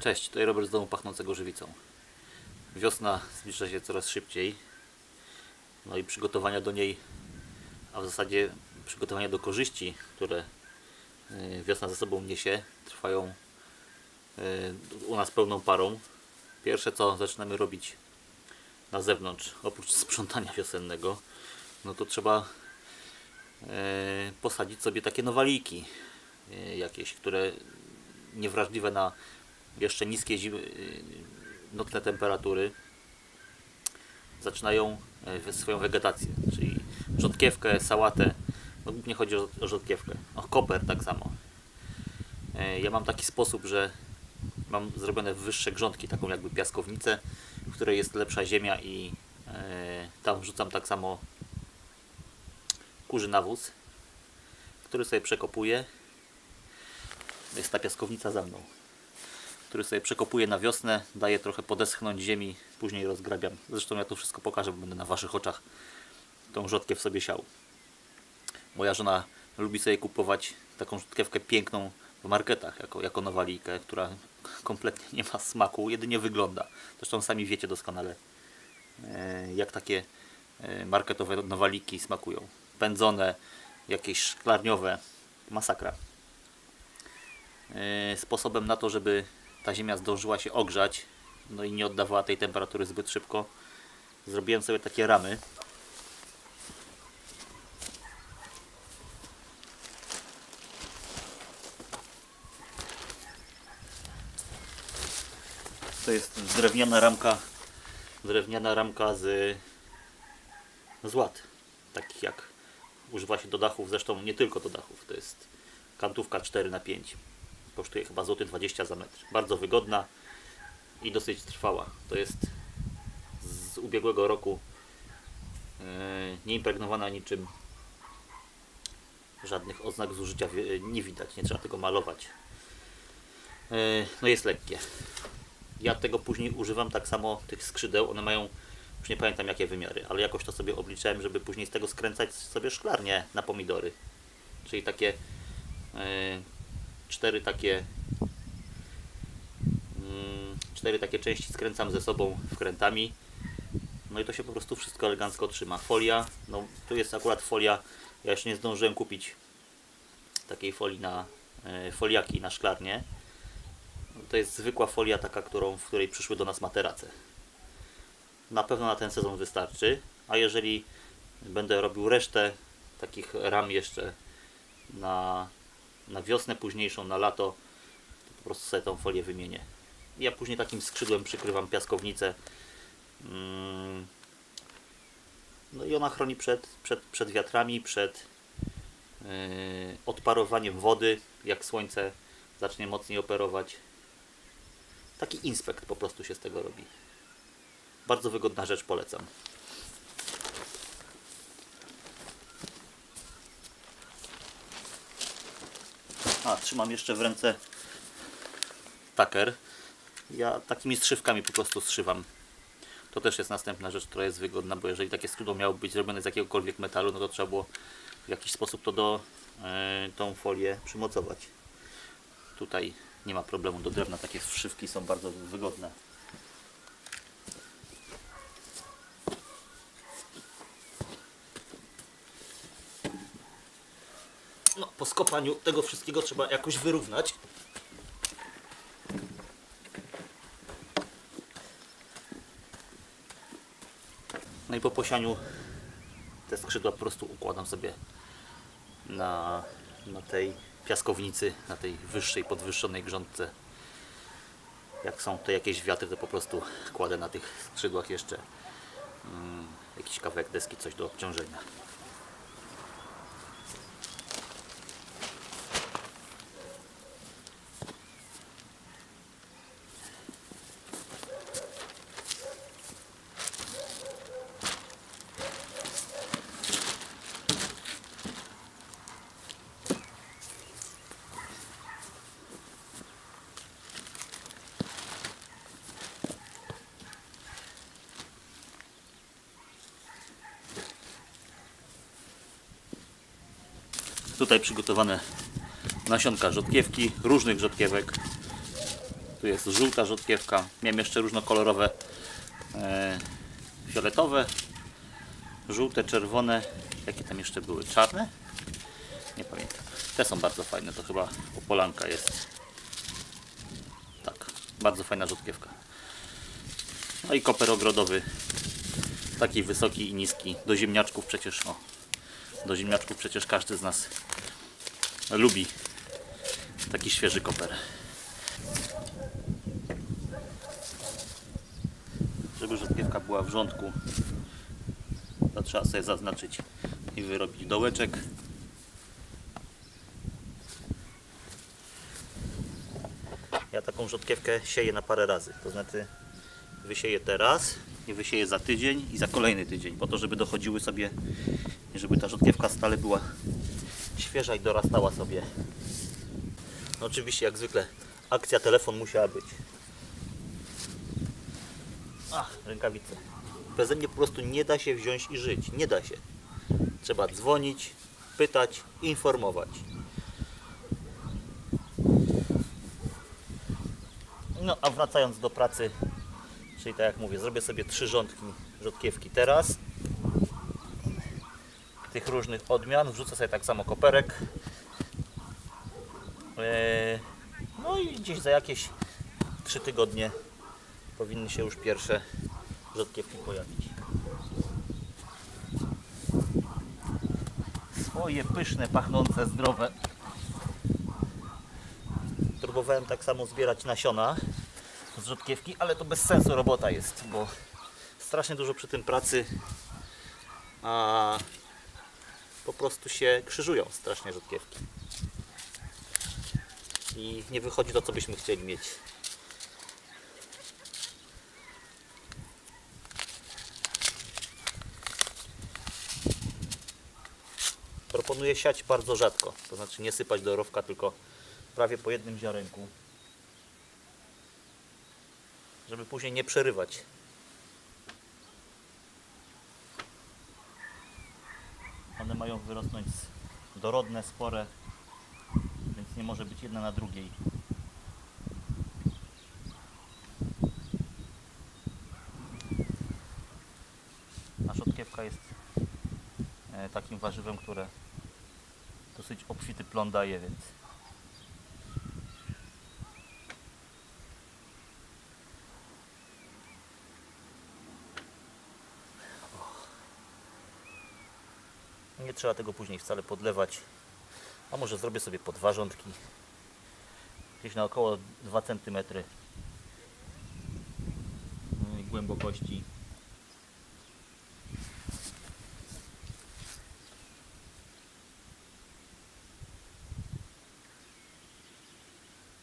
Cześć, tutaj Robert z domu pachnącego żywicą. Wiosna zbliża się coraz szybciej. No i przygotowania do niej, a w zasadzie przygotowania do korzyści, które y, wiosna ze sobą niesie, trwają y, u nas pełną parą. Pierwsze co zaczynamy robić na zewnątrz, oprócz sprzątania wiosennego, no to trzeba e, posadzić sobie takie nowaliki jakieś, które niewrażliwe na jeszcze niskie zimy, y, nocne temperatury zaczynają e, swoją wegetację, czyli rzodkiewkę, sałatę, no głównie chodzi o, o rzodkiewkę, o koper tak samo. E, Ja mam taki sposób, że mam zrobione wyższe grządki, taką jakby piaskownicę, w której jest lepsza ziemia i e, tam wrzucam tak samo kurzy nawóz, który sobie przekopuję. Jest ta piaskownica za mną który sobie przekopuję na wiosnę, daję trochę podeschnąć ziemi, później rozgrabiam. Zresztą ja to wszystko pokażę, bo będę na Waszych oczach tą rzodkiew sobie siał. Moja żona lubi sobie kupować taką rzodkiewkę piękną w marketach, jako, jako nowalikę, która kompletnie nie ma smaku, jedynie wygląda. Zresztą sami wiecie doskonale, e, jak takie e, marketowe nowaliki smakują. Pędzone, jakieś szklarniowe, masakra. E, sposobem na to, żeby ta ziemia zdążyła się ogrzać, no i nie oddawała tej temperatury zbyt szybko, zrobiłem sobie takie ramy. To jest drewniana ramka, drewniana ramka z, z ład, takich jak używa się do dachów, zresztą nie tylko do dachów, to jest kantówka 4 na 5 kosztuje chyba złoty 20 za metr. Bardzo wygodna i dosyć trwała. To jest z ubiegłego roku yy, nieimpregnowana niczym żadnych oznak zużycia wi- nie widać, nie trzeba tego malować. Yy, No jest lekkie. Ja tego później używam tak samo tych skrzydeł, one mają już nie pamiętam jakie wymiary, ale jakoś to sobie obliczałem, żeby później z tego skręcać sobie szklarnie na pomidory. Czyli takie cztery takie mm, cztery takie części skręcam ze sobą wkrętami. No i to się po prostu wszystko elegancko trzyma. Folia, no tu jest akurat folia. Ja jeszcze nie zdążyłem kupić takiej folii na e, foliaki na szklarnię. To jest zwykła folia taka, którą, w której przyszły do nas materace. Na pewno na ten sezon wystarczy. A jeżeli będę robił resztę takich ram jeszcze na na wiosnę późniejszą, na lato, to po prostu sobie tą folię wymienię. Ja później takim skrzydłem przykrywam piaskownicę. Mm. No i ona chroni przed, przed, przed wiatrami, przed yy, odparowaniem wody, jak słońce zacznie mocniej operować. Taki inspekt po prostu się z tego robi. Bardzo wygodna rzecz, polecam. A, trzymam jeszcze w ręce taker. Ja takimi strzywkami po prostu zszywam. To też jest następna rzecz, która jest wygodna, bo jeżeli takie skrzydło miało być zrobione z jakiegokolwiek metalu, no to trzeba było w jakiś sposób to do e, tą folię przymocować. Tutaj nie ma problemu do drewna, takie wszywki są bardzo wygodne. No, po skopaniu tego wszystkiego trzeba jakoś wyrównać. No i po posianiu te skrzydła po prostu układam sobie na, na tej piaskownicy, na tej wyższej, podwyższonej grządce. Jak są to jakieś wiatry, to po prostu kładę na tych skrzydłach jeszcze mm, jakiś kawałek deski, coś do obciążenia. Tutaj przygotowane nasionka rzodkiewki, różnych rzodkiewek. Tu jest żółta rzodkiewka. Miałem jeszcze różnokolorowe e, fioletowe, żółte, czerwone. Jakie tam jeszcze były? Czarne? Nie pamiętam. Te są bardzo fajne. To chyba opolanka jest. Tak, bardzo fajna rzodkiewka. No i koper ogrodowy. Taki wysoki i niski. Do ziemniaczków przecież, o. Do ziemniaczków przecież każdy z nas lubi taki świeży koper. Żeby rzodkiewka była w rządku, to trzeba sobie zaznaczyć i wyrobić dołeczek. Ja taką rzodkiewkę sieję na parę razy. To znaczy wysieję teraz i wysieję za tydzień i za kolejny tydzień, po to, żeby dochodziły sobie żeby ta rzodkiewka stale była świeża i dorastała sobie. No oczywiście, jak zwykle, akcja telefon musiała być. Ach, rękawice. Beze mnie po prostu nie da się wziąć i żyć. Nie da się. Trzeba dzwonić, pytać, informować. No, a wracając do pracy, czyli tak jak mówię, zrobię sobie trzy rządki rzodkiewki teraz. Tych różnych odmian. Wrzucę sobie tak samo koperek. Eee, No i gdzieś za jakieś 3 tygodnie powinny się już pierwsze rzodkiewki pojawić. Swoje pyszne, pachnące, zdrowe. Próbowałem tak samo zbierać nasiona z rzodkiewki, ale to bez sensu robota jest, bo strasznie dużo przy tym pracy, a po prostu się krzyżują strasznie rzodkiewki. I nie wychodzi to, co byśmy chcieli mieć. Proponuję siać bardzo rzadko, to znaczy nie sypać do rowka, tylko prawie po jednym ziarenku, żeby później nie przerywać. One mają wyrosnąć dorodne, spore, więc nie może być jedna na drugiej. A rzodkiewka jest e, takim warzywem, które dosyć obfity plon daje, więc nie trzeba tego później wcale podlewać. A może zrobię sobie po dwa. Gdzieś na około 2 cm głębokości.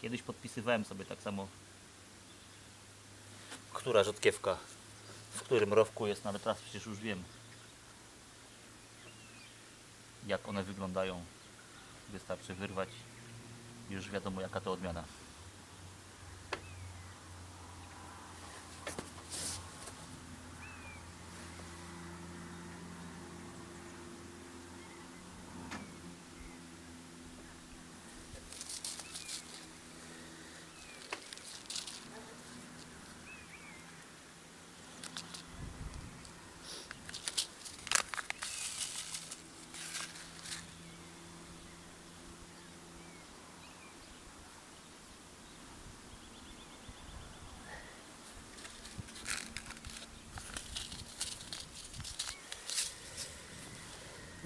Kiedyś podpisywałem sobie tak samo, która rzodkiewka w którym rowku jest, no ale teraz przecież już wiem, jak one wyglądają. Wystarczy wyrwać już wiadomo jaka to odmiana.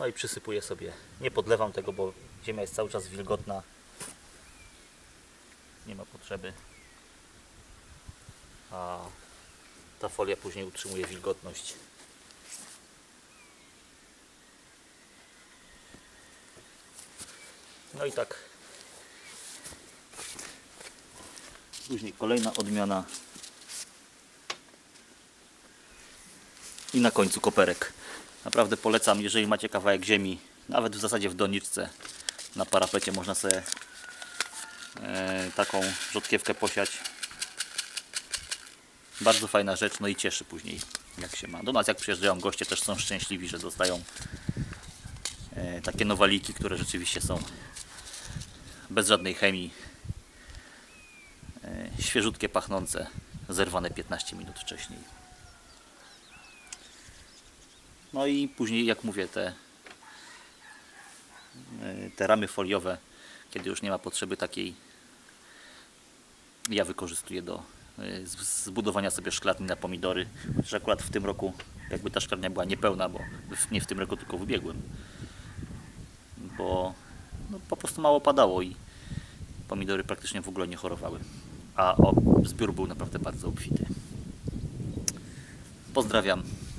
No i przysypuję sobie. Nie podlewam tego, bo ziemia jest cały czas wilgotna. Nie ma potrzeby. A ta folia później utrzymuje wilgotność. No i tak. Później kolejna odmiana. I na końcu koperek. Naprawdę polecam, jeżeli macie kawałek ziemi, nawet w zasadzie w doniczce, na parapecie można sobie e, taką rzodkiewkę posiać. Bardzo fajna rzecz, no i cieszy później jak się ma. Do nas jak przyjeżdżają goście też są szczęśliwi, że dostają e, takie nowaliki, które rzeczywiście są bez żadnej chemii. E, świeżutkie, pachnące, zerwane 15 minut wcześniej. No i później, jak mówię, te, e, te ramy foliowe, kiedy już nie ma potrzeby takiej, ja wykorzystuję do e, zbudowania sobie szklarni na pomidory. Chociaż akurat w tym roku, jakby ta szklarnia była niepełna, bo nie w tym roku, tylko w ubiegłym. Bo no, po prostu mało padało i pomidory praktycznie w ogóle nie chorowały. A o, zbiór był naprawdę bardzo obfity. Pozdrawiam.